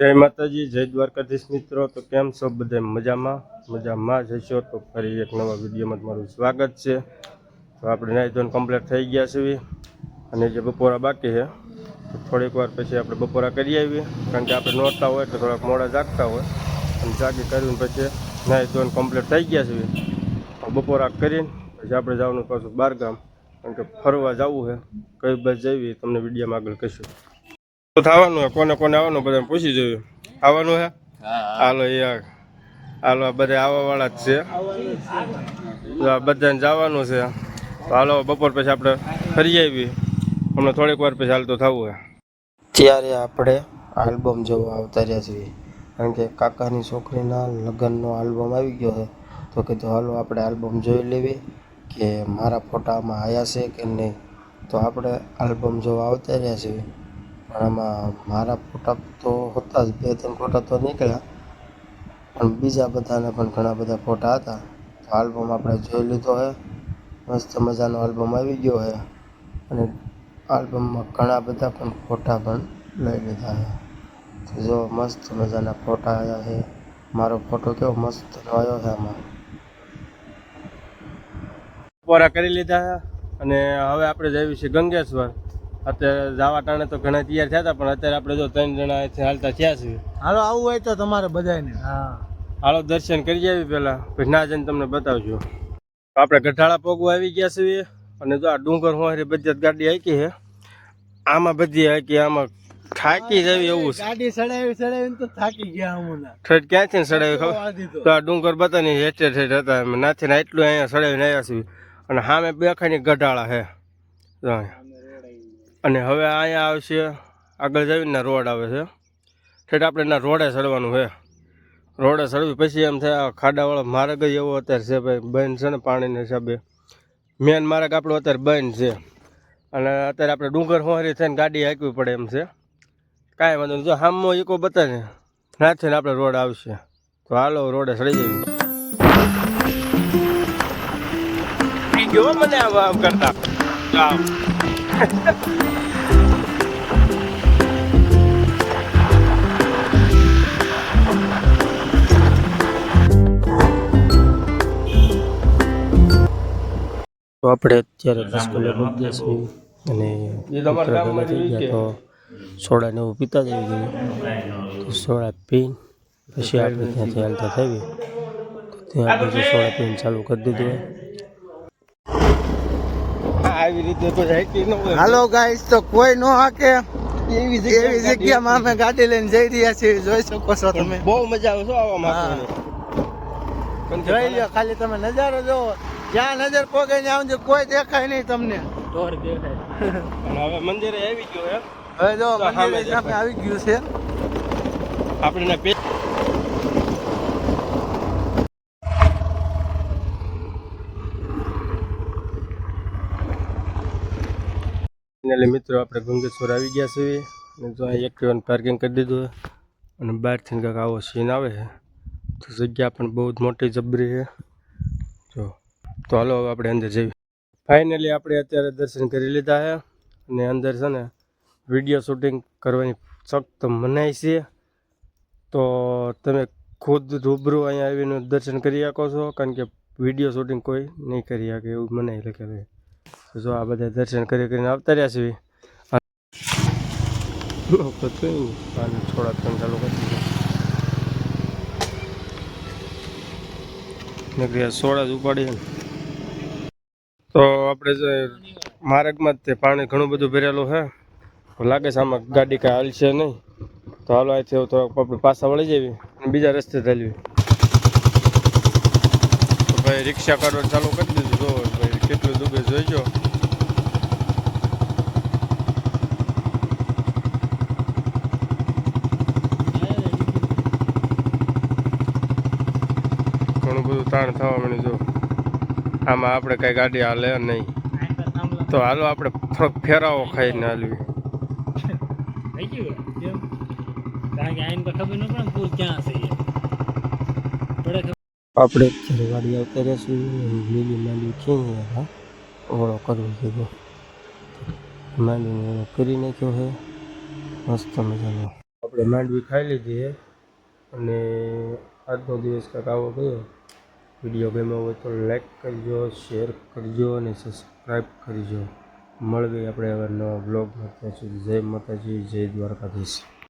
જય માતાજી, જય દ્વારકાધીશ મિત્રો. તો કેમ છો બધા? મજામાં? મજામાં જશો તો ફરી એક નવા વિડીયોમાં તમારું સ્વાગત છે. તો આપણે નાઈ ધોન કમ્પ્લીટ થઈ ગયા છે અને જે બપોરા બાકી છે, તો થોડીક વાર પછી આપણે બપોરા કરી આવીએ. કારણ કે આપણે નોરતા હોય એટલે થોડાક મોડા જાગતા હોય. અને જાગી કરીને પછી નાઈ ધોન કમ્પ્લીટ થઈ ગયા છે બપોરા કરીને પછી આપણે જવાનું પાછું બહારગામ કારણ કે ફરવા જવું છે. કઈ બસ જઈએ તમને વિડીયોમાં આગળ કહીશું. તો થવાનું હે કોને કોને આવવાનું બધાને પૂછી જોયું. આવવાનું હે? હાલો યાર હાલો આ બધા આવવા વાળા જ છે. આ બધાને જવાનું છે. તો હાલો બપોર પછી આપણે ફરી આવી હમણાં થોડીક વાર પછી હાલતો થવું હે. ત્યારે આપણે આલ્બમ જોવા આવતા રહ્યા છીએ. કારણ કે કાકાની છોકરીના લગ્નનો આલ્બમ આવી ગયો છે. તો કીધું હાલો આપણે આલ્બમ જોઈ લેવી કે મારા ફોટામાં આવ્યા છે કે નહીં. તો આપણે આલ્બમ જોવા આવતા રહ્યા છીએ. પણ આમાં મારા ફોટા તો હતા જ, બે ત્રણ ફોટા તો નીકળ્યા. પણ બીજા બધાના પણ ઘણા બધા ફોટા હતા. તો આલ્બમ આપણે જોઈ લીધો છે મસ્ત મજાનો આલ્બમ આવી ગયો છે અને આલ્બમમાં ઘણા બધા પણ ફોટા પણ લઈ લીધા તો જો મસ્ત મજાના ફોટા આવ્યા છે મારો ફોટો કેવો મસ્ત આવ્યો છે આમાં. પોરા કરી લીધા અને હવે આપણે જઈએ છીએ ગંગેશ્વર. અત્યારે જવા ટાણે તો ઘણા તૈયાર થયા હતા પણ અત્યારે આપણે જો ત્રણ જણા હાલતા થયા છે હાલો આવું હોય તો તમારે બધાને હા. હાલો દર્શન કરી આવી પહેલાં. પછી ના જઈને તમને બતાવજો. આપણે ગઢાળા પોગવા આવી ગયા છીએ. અને જો આ ડુંગર હોય બધી જ ગાડી હાકી છે આમાં બધી હાકી આમાં થાકી જવી એવું છે. ગાડી સડાવી સડાવી તો થાકી ગયા હમણાં ઠેઠ ક્યાંથી ને સડાવી ખબર? તો આ ડુંગર બતાની હેઠે ઠેઠ હતા. અમે નાથી ને એટલું અહીંયા સડાવીને આવ્યા છીએ. અને સામે બે ખાઈ ગઢાળા છે. અને હવે અહીંયા આવશે, આગળ જઈને રોડ આવે છે. ઠેઠ આપણે એના રોડે ચડવાનું છે. રોડે ચડવી પછી એમ થાય ખાડાવાળો માર્ગ જ એવો અત્યારે છે ભાઈ, બંધ છે ને પાણીના હિસાબે. મેન માર્ગ આપણો અત્યારે બંધ છે. અને અત્યારે આપણે ડુંગર હોરી થઈને ગાડી હાંકવી પડે એમ છે. કાંઈ વાંધો નહીં. જો હામો ઈકો બતાવે ના ને આપણે રોડ આવશે. તો હાલો, રોડે સડી જઈએ. મને આમ કરતા. તો આપણે અત્યારે દસ કિલો પહોંચ્યા છીએ અને ઉત્તરાખંડ થઈ ગયા તો સોડા ને એવું પીતા જ આવી ગયું. તો સોડા પીને પછી આપણે ત્યાંથી હાલતા થઈ તો ત્યાં પછી સોડા પીને ચાલુ કરી દીધું આવી રીતે તો હાઈકિંગ ન હોય. હાલો ગાઈસ તો કોઈ નો હાકે. એવી એવી જગ્યામાં અમે ગાડી લઈને જઈ રહ્યા છીએ જોઈ શકો છો તમે. બહુ મજા આવશો શું આવવા હા. જોઈ લો ખાલી તમે નજારો જોવો. જ્યાં નજર પોગે ત્યાં સુધી કોઈ દેખાય નહીં તમને. અને હવે મંદિરે આવી ગયો એમ? હવે જો સામે મંદિર આવી ગયું છે. આપણે એટલે મિત્રો આપણે ગંગેશ્વર આવી ગયા છીએ. અને જો અહીં એક્ટિવાનું પાર્કિંગ કરી દીધું અને બહારથી કંઈક આવો સીન આવે છે. તો જગ્યા પણ બહુ જ મોટી જબરી છે. તો હાલો હવે આપણે અંદર જઈએ. ફાઇનલી આપણે અત્યારે દર્શન કરી લીધા છે અને અંદર છે ને વીડિયો શૂટિંગ કરવાની સખ્ત મનાઈ છે. તો તમે ખુદ રૂબરૂ અહીંયા આવીને દર્શન કરી શકો છો કારણ કે વીડિયો શૂટિંગ કોઈ નહીં કરી શકે એવું મનાઈ લખેલું છે. જો આ બધા દર્શન કરી કરીને આવતા રહ્યા છીએ. તો કંઈ આને થોડા ત્રણ ચાલુ કરી દીધું. નકરી સોડા જ ઉપાડીએ ને. તો આપણે જે માર્ગમાં જ તે પાણી ઘણું બધું ભરેલું છે. લાગે છે આમાં ગાડી કાંઈ હાલશે નહીં. તો હાલો અહીંથી તો આપણે પાછા વળી જવી અને બીજા રસ્તે ચાલવી તો ભાઈ રિક્ષા કાઢવાનું ચાલુ કરી દીધું. જો ભાઈ કેટલું દુબે જોઈજો. ઘણું બધું તાણ થવા માંડ્યું, જો. આમાં આપણે કઈ ગાડી હાલે નહીં. તો હાલો આપણે થોડોક ફેરાવો ખાઈને હાલવી આપણે અત્યારે ગાડી આવતા રહેશું લીલી માંડી ખીણી હા ઓળો કરવો કીધો માંડીને ઓળો કરી નાખ્યો છે. મસ્ત મજાનો. આપણે આપણે માંડવી ખાઈ લીધી છે. અને આજનો દિવસ કાંક આવો ગયો. વીડિયો ગમ્યો હોય તો લાઈક કરજો શેર કરજો અને સબસ્ક્રાઈબ કરજો. મળવી આપણે હવે નવા બ્લોગમાં ત્યાં સુધી જય માતાજી, જય દ્વારકાધીશ.